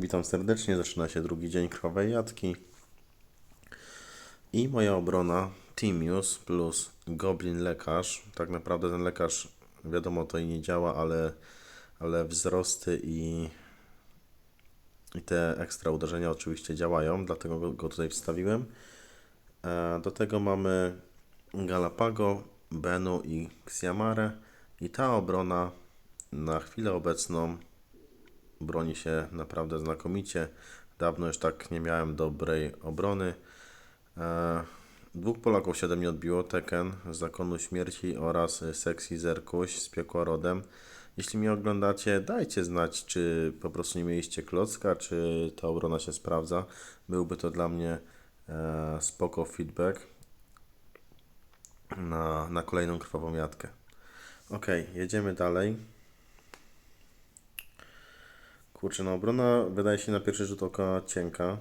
Witam serdecznie, zaczyna się drugi dzień krwawej jatki. I moja obrona Timius plus Goblin Lekarz. Tak naprawdę ten lekarz, wiadomo, to i nie działa, ale, ale wzrosty i, i te ekstra uderzenia oczywiście działają, dlatego go, go tutaj wstawiłem. E, Do tego mamy Galapago, Benu i Xiamarę. I ta obrona na chwilę obecną broni się naprawdę znakomicie. Dawno już tak nie miałem dobrej obrony. E, dwóch Polaków się ode mnie odbiło, Tekken z Zakonu Śmierci oraz Sexy Zerkuś z Piekła Rodem. Jeśli mnie oglądacie, dajcie znać, czy po prostu nie mieliście klocka, czy ta obrona się sprawdza. Byłby to dla mnie e, spoko feedback na, na kolejną krwawą jatkę. Ok, jedziemy dalej. Kurczę, no obrona wydaje się na pierwszy rzut oka cienka.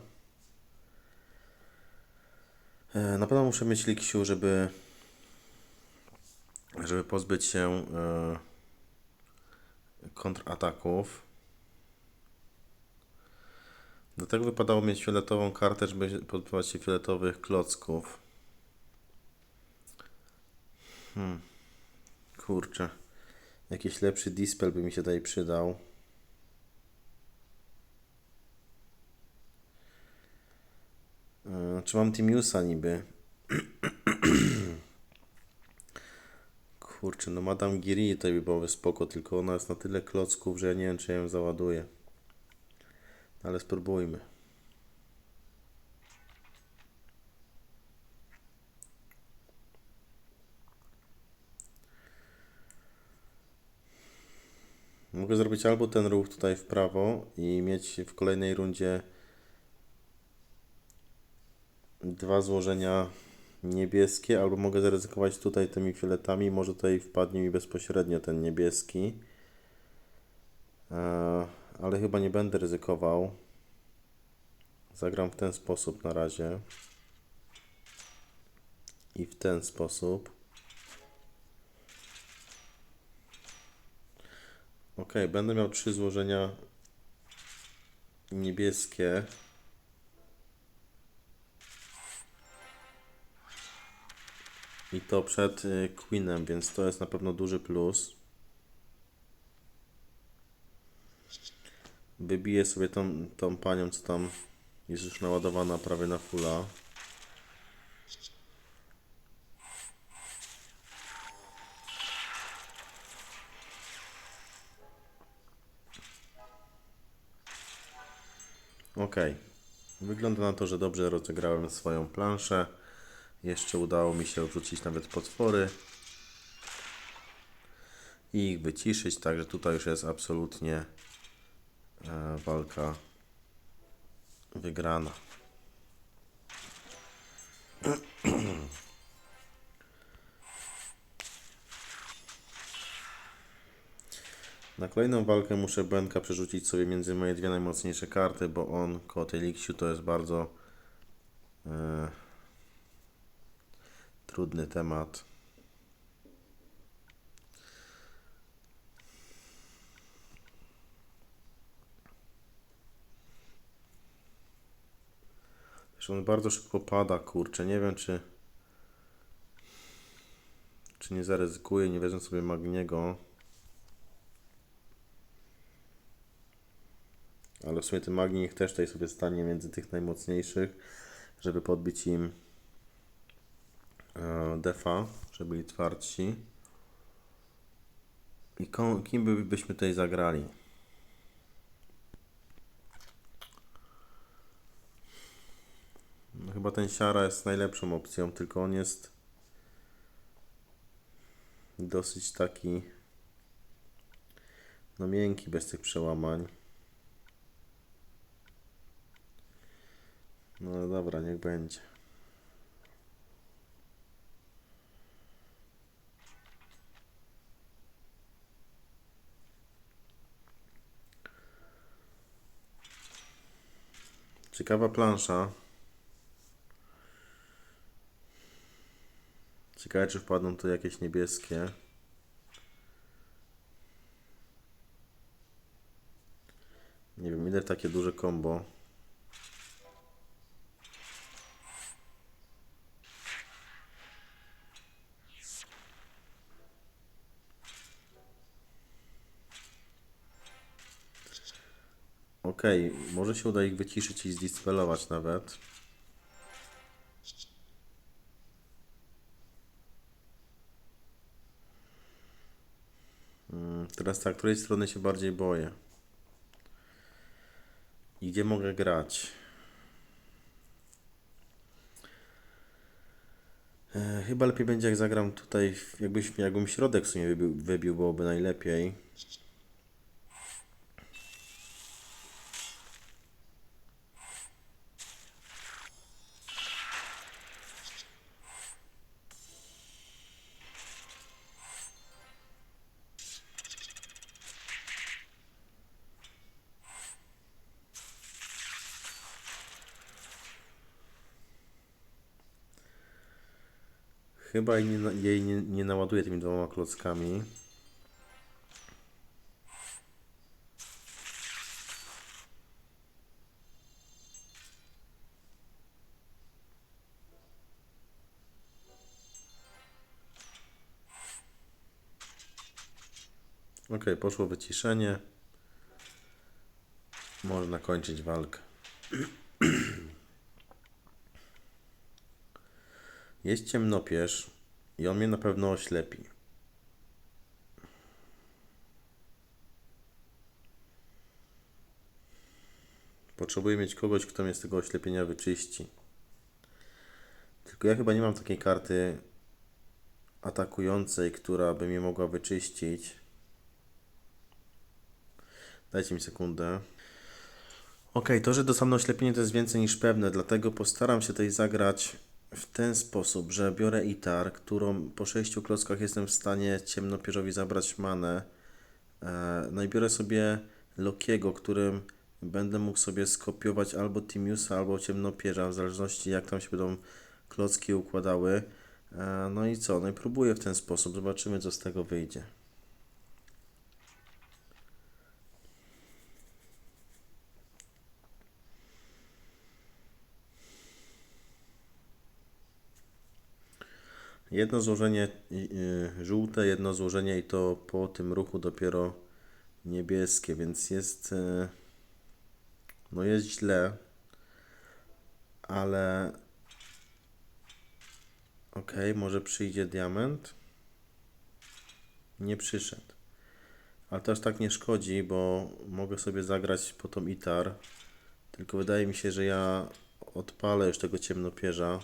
E, Na pewno muszę mieć liksiu, żeby żeby pozbyć się e, kontrataków. Do tego wypadało mieć fioletową kartę, żeby pozbywać się fioletowych klocków. Hmm. Kurczę. Jakiś lepszy dispel by mi się tutaj przydał. E, Czy mam Timiusa niby? Kurczę, no Madame Giri to by byłoby spoko, tylko ona jest na tyle klocków, że ja nie wiem, czy ja ją załaduję. Ale spróbujmy. Mogę zrobić albo ten ruch tutaj w prawo i mieć w kolejnej rundzie dwa złożenia niebieskie, albo mogę zaryzykować tutaj tymi fioletami, może tutaj wpadnie mi bezpośrednio ten niebieski. Eee, ale chyba nie będę ryzykował. Zagram w ten sposób na razie. I w ten sposób. Ok, będę miał trzy złożenia niebieskie. I to przed y, Queenem, więc to jest na pewno duży plus. Wybiję sobie tą, tą panią, co tam jest już naładowana prawie na fulla. Ok. Wygląda na to, że dobrze rozegrałem swoją planszę. Jeszcze udało mi się wrzucić nawet potwory i ich wyciszyć, także tutaj już jest absolutnie e, walka wygrana. Na kolejną walkę muszę Benka przerzucić sobie między moje dwie najmocniejsze karty, bo on koło tej Liksiu to jest bardzo e, trudny temat. Zresztą on bardzo szybko pada, kurczę. Nie wiem, czy czy nie zaryzykuję, nie wezmę sobie Magniego. Ale w sumie ten Magni niech też tutaj sobie stanie między tych najmocniejszych, żeby podbić im defa, żeby byli twardsi. I kim by, byśmy tutaj zagrali? No, chyba ten Siara jest najlepszą opcją, tylko on jest dosyć taki no miękki bez tych przełamań. No dobra, niech będzie. Ciekawa plansza. Ciekawe, czy wpadną tu jakieś niebieskie. Nie wiem, ile takie duże combo? Okej, może się uda ich wyciszyć i zdispelować nawet. Mm, Teraz tak, której strony się bardziej boję? I gdzie mogę grać? E, chyba lepiej będzie jak zagram tutaj, jakbyś, jakbym środek w sumie wybił, wybił byłoby najlepiej. Chyba jej nie, jej nie, nie naładuję tymi dwoma klockami. Ok, poszło wyciszenie. Można kończyć walkę. Jest ciemnopierz i on mnie na pewno oślepi. Potrzebuję mieć kogoś, kto mnie z tego oślepienia wyczyści. Tylko ja chyba nie mam takiej karty atakującej, która by mnie mogła wyczyścić. Dajcie mi sekundę. Ok, to, że dostanę oślepienie to jest więcej niż pewne, dlatego postaram się tutaj zagrać w ten sposób, że biorę itar, którą po sześciu klockach jestem w stanie ciemnopierzowi zabrać manę. E, No i biorę sobie Lokiego, którym będę mógł sobie skopiować albo Timiusa, albo ciemnopierza, w zależności jak tam się będą klocki układały. E, No i co? No i próbuję w ten sposób, zobaczymy co z tego wyjdzie. Jedno złożenie y, żółte, jedno złożenie i to po tym ruchu dopiero niebieskie, więc jest y, no jest źle, ale ok, może przyjdzie diament. Nie przyszedł. Ale to aż tak nie szkodzi, bo mogę sobie zagrać po tą itar. Tylko wydaje mi się, że ja odpalę już tego ciemnopierza.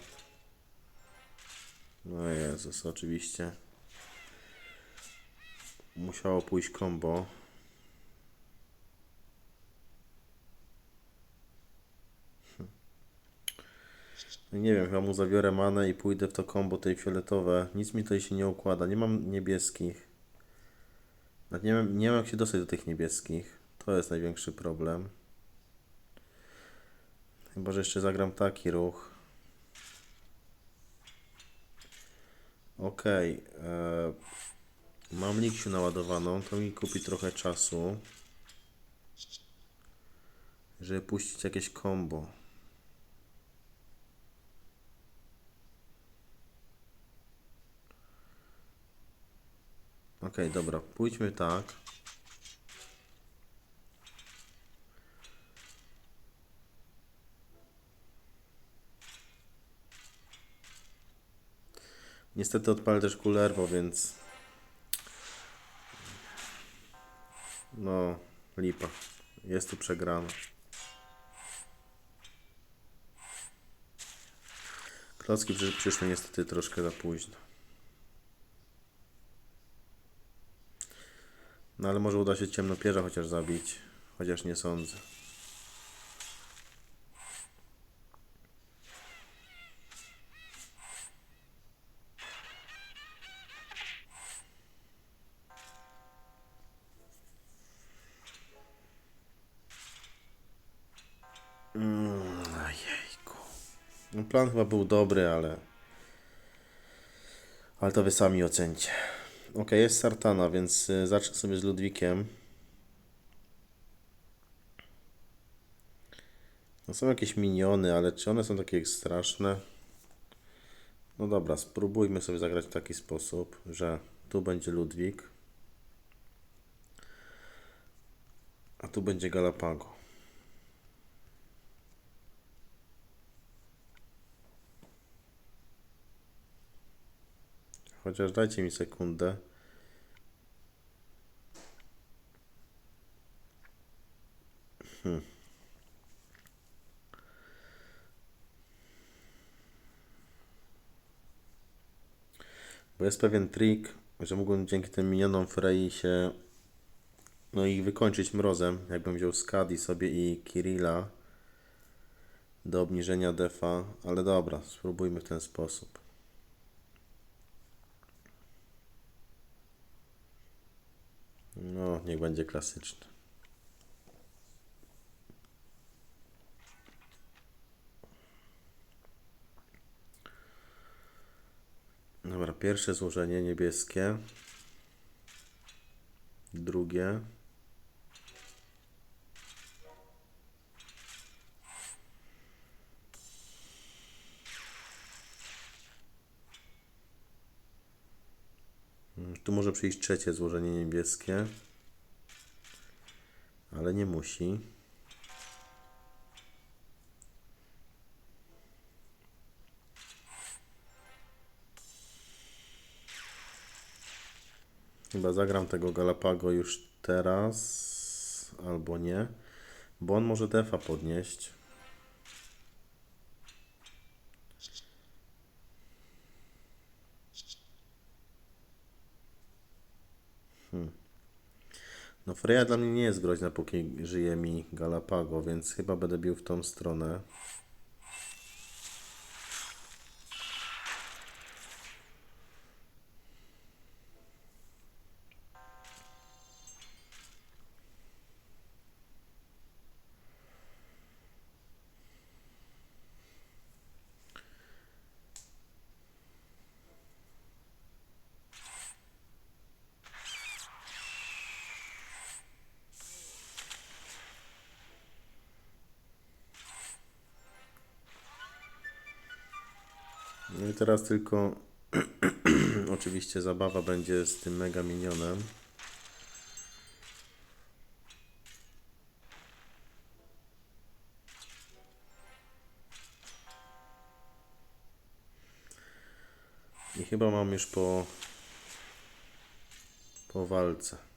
No Jezus, oczywiście. Musiało pójść combo. Hm. No Nie wiem, chyba mu zabiorę manę i pójdę w to combo tej fioletowe. Nic mi tutaj się nie układa. Nie mam niebieskich. Nawet nie wiem, nie wiem jak się dostać do tych niebieskich. To jest największy problem. Chyba, że jeszcze zagram taki ruch. Okej. e, Mam Liksiu naładowaną, to mi kupi trochę czasu, żeby puścić jakieś combo. Okej, dobra, pójdźmy tak. Niestety odpalę też kulerwo, więc no lipa. Jest tu przegrana. Klocki przy- przyszły niestety troszkę za późno. No ale może uda się ciemnopierza chociaż zabić. Chociaż nie sądzę. Plan chyba był dobry, ale... Ale to wy sami ocencie. Ok, jest Sartana, więc y, zacznę sobie z Ludwikiem. No są jakieś miniony, ale czy one są takie straszne? No dobra, spróbujmy sobie zagrać w taki sposób, że tu będzie Ludwik, a tu będzie Galapago. Chociaż dajcie mi sekundę. Bo jest pewien trik, że mógłbym dzięki tym minionom Frey się no i wykończyć mrozem, jakbym wziął Skadi sobie i Kirilla do obniżenia defa, ale dobra, spróbujmy w ten sposób. No, niech będzie klasyczny. Dobra, pierwsze złożenie niebieskie. Drugie. Tu może przyjść trzecie złożenie niebieskie. Ale nie musi. Chyba zagram tego Galapago już teraz, albo nie, bo on może defa podnieść. No Freya dla mnie nie jest groźna, póki żyje mi Galapago, więc chyba będę bił w tą stronę. No i teraz tylko oczywiście zabawa będzie z tym mega minionem. I chyba mam już po po walce.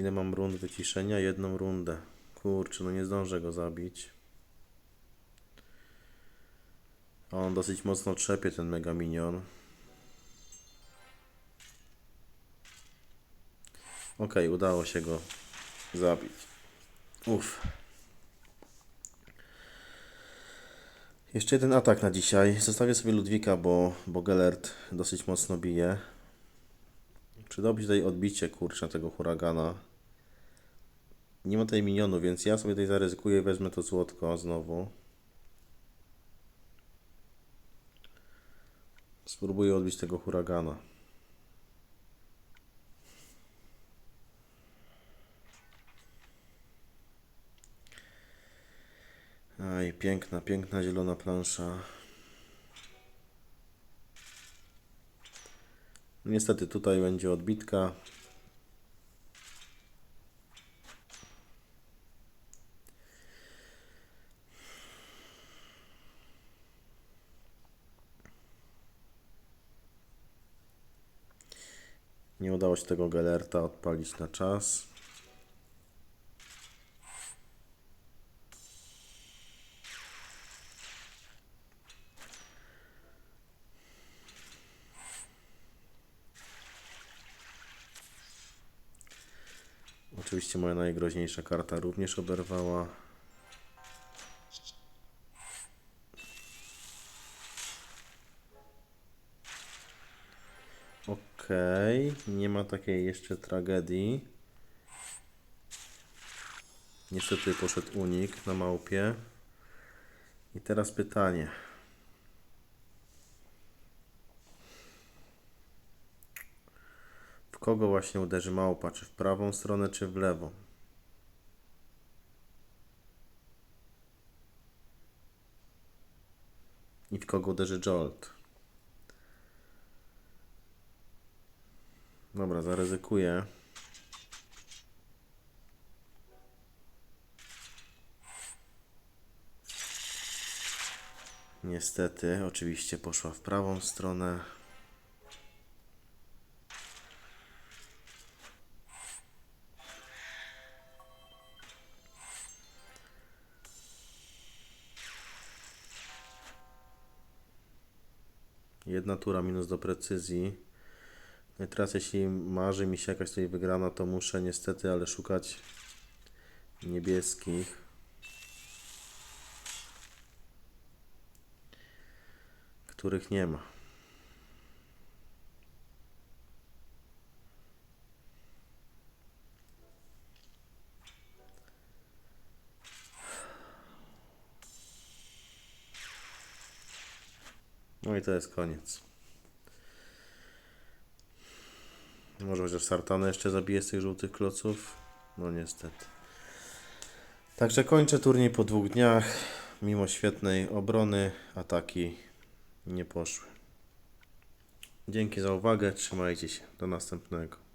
Ile mam rund wyciszenia? Jedną rundę. Kurczę, no nie zdążę go zabić. A on dosyć mocno trzepie ten mega minion. Okej, udało się go zabić. Uff. Jeszcze jeden atak na dzisiaj. Zostawię sobie Ludwika, bo, bo Gelert dosyć mocno bije. Czy dobić tutaj odbicie, kurczę, tego huragana? Nie ma tutaj minionu, więc ja sobie tutaj zaryzykuję i wezmę to złotko znowu. Spróbuję odbić tego huragana. Aj, piękna, piękna zielona plansza. Niestety tutaj będzie odbitka. Udało się tego Gelerta odpalić na czas. Oczywiście moja najgroźniejsza karta również oberwała. nie ma takiej jeszcze tragedii. Niestety poszedł unik na małpie. I teraz pytanie. W kogo właśnie uderzy małpa? Czy w prawą stronę, czy w lewą? I w kogo uderzy Jolt? Dobra, zaryzykuję. Niestety, oczywiście poszła w prawą stronę. Jedna tura minus do precyzji. Teraz jeśli marzy mi się jakaś tutaj wygrana, to muszę niestety, ale szukać niebieskich. Których nie ma. No i to jest koniec. Może chociaż Sartana jeszcze zabije z tych żółtych kloców? No niestety. Także kończę turniej po dwóch dniach. Mimo świetnej obrony, ataki nie poszły. Dzięki za uwagę, trzymajcie się. Do następnego.